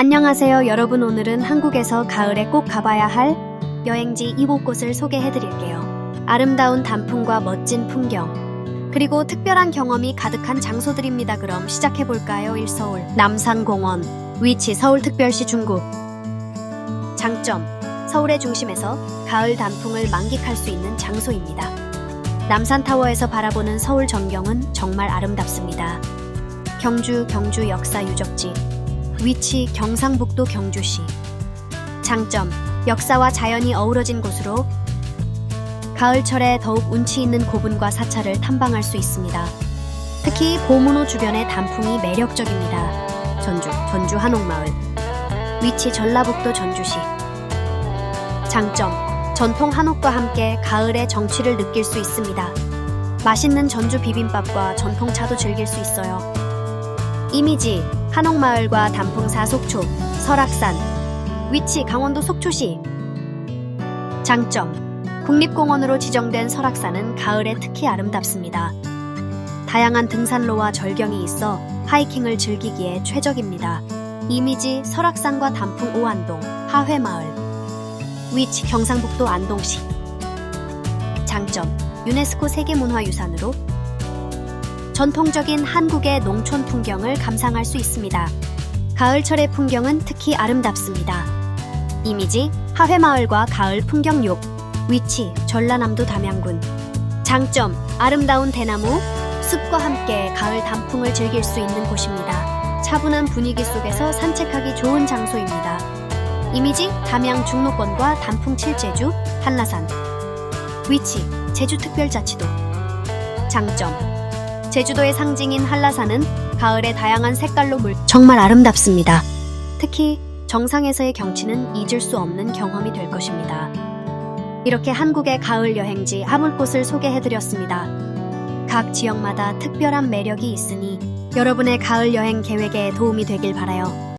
안녕하세요 여러분 오늘은 한국에서 가을에 꼭 가봐야 할 여행지 이곳 곳을 소개해 드릴게요. 아름다운 단풍과 멋진 풍경 그리고 특별한 경험이 가득한 장소들입니다. 그럼 시작해 볼까요? 1서울 남산공원 위치 서울특별시 중구 장점 서울의 중심에서 가을 단풍을 만끽할 수 있는 장소입니다. 남산타워에서 바라보는 서울 전경은 정말 아름답습니다. 경주 경주 역사 유적지 위치 경상북도 경주시 장점 역사와 자연이 어우러진 곳으로 가을철에 더욱 운치 있는 고분과 사찰을 탐방할 수 있습니다. 특히 보문호 주변의 단풍이 매력적입니다. 전주 전주 한옥마을 위치 전라북도 전주시 장점 전통 한옥과 함께 가을의 정취를 느낄 수 있습니다. 맛있는 전주 비빔밥과 전통차도 즐길 수 있어요. 이미지 한옥마을과 단풍사 속초, 설악산 위치 강원도 속초시 장점 국립공원으로 지정된 설악산은 가을에 특히 아름답습니다. 다양한 등산로와 절경이 있어 하이킹을 즐기기에 최적입니다. 이미지 설악산과 단풍 오안동, 하회마을 위치 경상북도 안동시 장점 유네스코 세계문화유산으로 전통적인 한국의 농촌 풍경을 감상할 수 있습니다. 가을철의 풍경은 특히 아름답습니다. 이미지 하회마을과 가을 풍경욕 위치 전라남도 담양군 장점 아름다운 대나무 숲과 함께 가을 단풍을 즐길 수 있는 곳입니다. 차분한 분위기 속에서 산책하기 좋은 장소입니다. 이미지 담양 중로권과 단풍 칠 제주 한라산 위치 제주특별자치도 장점 제주도의 상징인 한라산은 가을의 다양한 색깔로 물 정말 아름답습니다. 특히 정상에서의 경치는 잊을 수 없는 경험이 될 것입니다. 이렇게 한국의 가을 여행지 하물곳을 소개해드렸습니다. 각 지역마다 특별한 매력이 있으니 여러분의 가을 여행 계획에 도움이 되길 바라요.